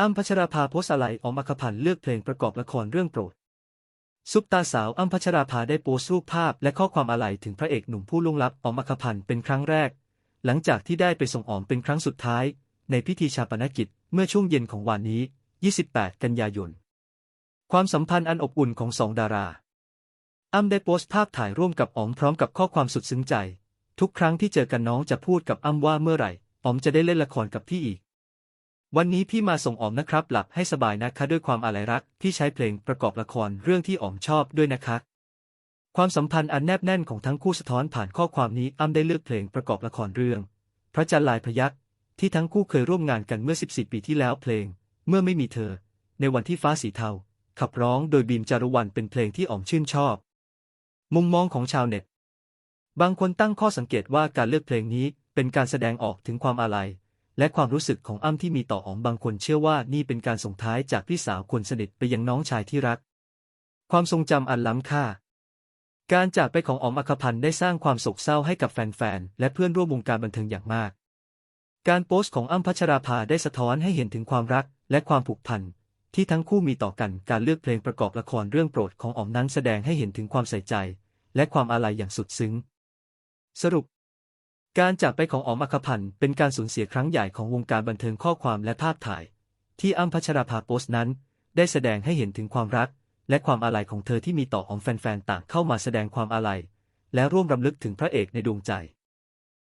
อ้ำพัชราภาโพสอะไรออกมาคพันธ์เลือกเพลงประกอบละครเรื่องโปรด ซุปตาสาวอ้ำพัชราภาได้โพสรูปภาพและข้อความอะไรถึงพระเอกหนุ่มผู้ล่วงลับออกมาคพันธ์เป็นครั้งแรก หลังจากที่ได้ไปส่งออมเป็นครั้งสุดท้าย ในพิธีชาปนกิจเมื่อช่วงเย็นของวันนี้ 28 กันยายน ความสัมพันธ์อันอบอุ่นของสองดาราอ้ำได้โพสภาพถ่ายร่วมกับออมพร้อมกับข้อความสุดซึ้งใจ ทุกครั้งที่เจอกันน้องจะพูดกับอ้ำว่าเมื่อไหร่ออมจะได้เล่นละครกับพี่อีก วันนี้พี่มาส่งออมนะครับหลับให้สบายนะคะด้วยความอาลัยรักพี่ใช้เพลงประกอบละครเรื่องที่ออมชอบด้วยนะคะ ความสัมพันธ์อันแนบแน่นของทั้งคู่สะท้อนผ่านข้อความนี้อ้ำได้เลือกเพลงประกอบละครเรื่อง พระจันทร์ลายพยักที่ทั้งคู่เคยร่วมงานกันเมื่อ 14 ปีที่แล้วเพลง เมื่อไม่มีเธอ ในวันที่ฟ้าสีเทาขับร้องโดยบีมจารุวรรณเป็นเพลงที่ออมชื่นชอบ มุมมองของชาวเน็ต บางคนตั้งข้อสังเกตว่าการเลือกเพลงนี้เป็นการแสดงออกถึงความอาลัย และความรู้สึกของอ้ำที่มีต่ออ๋อมบางคนเชื่อว่านี่เป็นการส่งท้ายจากพี่สาวคนสนิทไปยังน้องชายที่รัก ความทรงจำอันล้ำค่า การจากไปของอ๋อมอัคพันธ์ได้สร้างความโศกเศร้าให้กับแฟนๆและเพื่อนร่วมวงการบันเทิงอย่างมาก การโพสต์ของอ้ำพัชราภาได้สะท้อนให้เห็นถึงความรักและความผูกพันที่ทั้งคู่มีต่อกันการเลือกเพลงประกอบละครเรื่องโปรดของอ๋อมนั้นแสดงให้เห็นถึงความใส่ใจ และความอาลัยอย่างสุดซึ้ง สรุป การจากไปของอ๋อมอัคพันธ์เป็นการสูญเสียครั้งใหญ่ของวงการบันเทิงข้อความและภาพถ่าย ที่อ้ำพัชราภาโพสต์นั้น ได้แสดงให้เห็นถึงความรัก และความอาลัยของเธอที่มีต่ออ๋อมแฟนๆต่างเข้ามาแสดงความอาลัย และร่วมรำลึกถึงพระเอกในดวงใจ